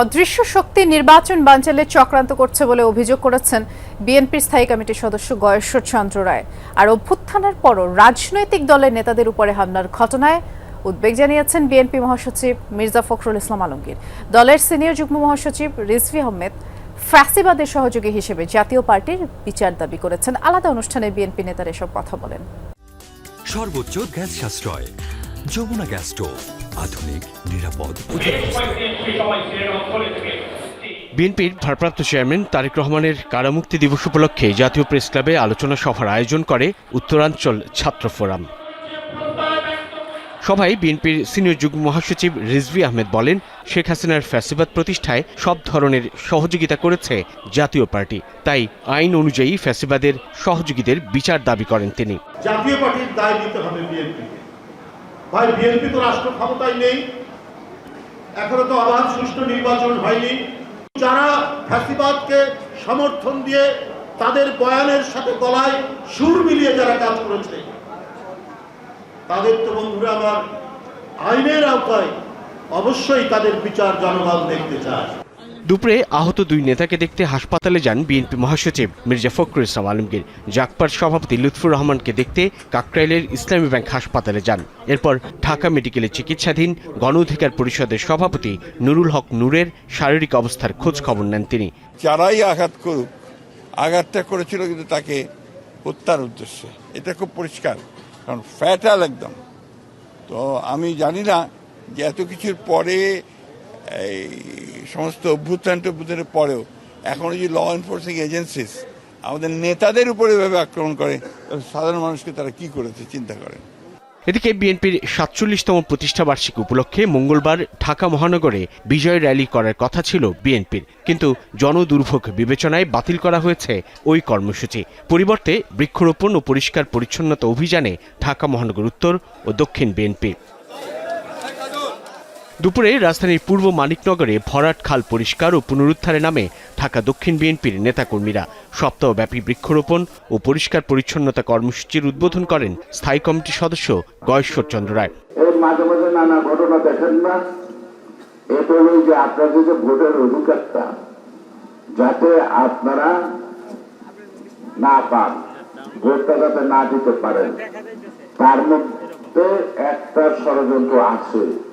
অদৃশ্য শক্তি নির্বাচন বানচালে চক্রান্ত করছে বলে অভিযোগ করেছেন বিএনপির স্থায়ী কমিটির সদস্য গয়েশ্বর চন্দ্র রায়। আর অভ্যুত্থানের পরও রাজনৈতিক দলের নেতাদের উপরে হামলার ঘটনায় উদ্বেগ জানিয়েছেন বিএনপি মহাসচিব মির্জা ফখরুল ইসলাম আলমগীর। দলের সিনিয়র যুগ্ম মহাসচিব রিজভি আহমেদ ফ্যাসিবাদের সহযোগী হিসেবে জাতীয় পার্টির বিচার দাবি করেছেন। আলাদা অনুষ্ঠানে বিএনপি নেতারা এসব কথা বলেন। সর্বোচ্চ গ্যাস সাশ্রয়, যমুনা গ্যাস স্টোভ। আধুনিক নিরাপদ। বিএনপির ভারপ্রাপ্ত চেয়ারম্যান তারেক রহমানের কারামুক্তি দিবস উপলক্ষে জাতীয় প্রেস ক্লাবে আলোচনা সভার আয়োজন করে উত্তরাঞ্চল ছাত্র ফোরাম। সভায় বিএনপির সিনিয়র যুগ্ম মহাসচিব রিজভি আহমেদ বলেন শেখ হাসিনার ফ্যাসিবাদ প্রতিষ্ঠায় সব ধরনের সহযোগিতা করেছে জাতীয় পার্টি। তাই আইন অনুযায়ী ফ্যাসিবাদের সহযোগীদের বিচার দাবি করেন তিনি। জাতীয় পার্টির দায় নিতে হবে বিএনপিকে। ভাই, বিএনপি তো রাষ্ট্র ক্ষমতায় নেই। এখনও তো অবাধ সুষ্ঠু নির্বাচন হয়নি। যারা ফ্যাসিবাদকে সমর্থন দিয়ে তাদের বয়ানের সাথে গলায় সুর মিলিয়ে যারা কাজ করেছে, তাদের তো বন্ধুরা আমার আইনের আওতায় অবশ্যই তাদের বিচার জনগণ দেখতে চায়। দুপুরে আহত দুই নেতাকে দেখতে হাসপাতালে যান বিএনপি মহাসচিব মির্জা ফখরুল ইসলাম আলমগীর। জাকপার সভাপতি লুৎফুর রহমানকে দেখতে কাকরাইলের ইসলামী ব্যাংক হাসপাতালে যান। এরপর ঢাকা মেডিকেলে চিকিৎসাধীন গণ অধিকার পরিষদের সভাপতি নুরুল হক নূরের শারীরিক অবস্থার খোঁজ খবর নেন তিনি। যারাই আঘাত করুক, আঘাতটা করেছিল কিন্তু তাকে হত্যার উদ্দেশ্যে। এটা খুব পরিষ্কার, কারণ ফ্যাটাল একদম। তো আমি জানি না যে এত কিছুর পরে এই সমস্ত অভ্যুত্থান টভ্যুত্থানের পরেও এখনও যে ল এনফোর্সিং এজেন্সিস আমাদের নেতাদের উপরে এভাবে আক্রমণ করে সাধারণ মানুষকে তারা কি করেছে চিন্তা করেন। এদিকে বিএনপির সাতচল্লিশতম প্রতিষ্ঠা বার্ষিকী উপলক্ষে মঙ্গলবার ঢাকা মহানগরে বিজয় র্যালি করার কথা ছিল বিএনপির। কিন্তু জনদুর্ভোগ বিবেচনায় বাতিল করা হয়েছে ওই কর্মসূচি। পরিবর্তে বৃক্ষরোপণ ও পরিষ্কার পরিচ্ছন্নতা অভিযানে ঢাকা মহানগর উত্তর ও দক্ষিণ বিএনপি। দুপুরে রাজধানীর পূর্ব মানিকনগরে ভরাট খাল পরিষ্কার ও পুনরুদ্ধারে নামে ঢাকা দক্ষিণ বিএনপির নেতাকর্মীরা সপ্তাহব্যাপী বৃক্ষরোপণ ও পরিষ্কার পরিচ্ছন্নতা কর্মসূচির উদ্বোধন করেন স্থায়ী কমিটির সদস্য গয়েশ্বর চন্দ্র রায়। মাঝে মাঝে নানা ঘটনা দেখেন না। এটা যে আপনাদের যে ভোটের অধিকারটা, যাতে আপনারা না পান, ভোটটা যাতে না দিতে পারেন। তার মধ্যে একটা ষড়যন্ত্র আছে।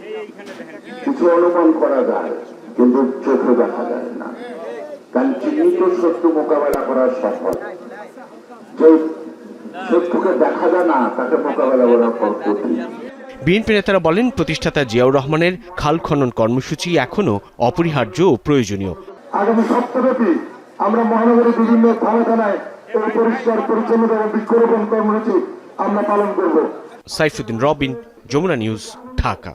কিছু অনুমান করা যায় কিন্তু চোখে দেখা যায় না। কারণ চিহ্নিত শত্রু মোকাবেলা করা সফল। যে শত্রুকে দেখা যায় না তাকে মোকাবেলা করা কঠিন। বিএনপি নেতারা বলেন প্রতিষ্ঠাতা জিয়াউর রহমানের খাল খনন কর্মসূচি এখনও অপরিহার্য ও প্রয়োজনীয়। আগামী সপ্তাহব্যাপী আমরা মহানগরের বিভিন্ন থানা থানায় এই পরিষ্কার পরিচ্ছন্নতা এবং বৃক্ষরোপণ কর্মসূচি আমরা পালন করব। সাইফুদ্দিন রবিন যমুনা নিউজ ঢাকা।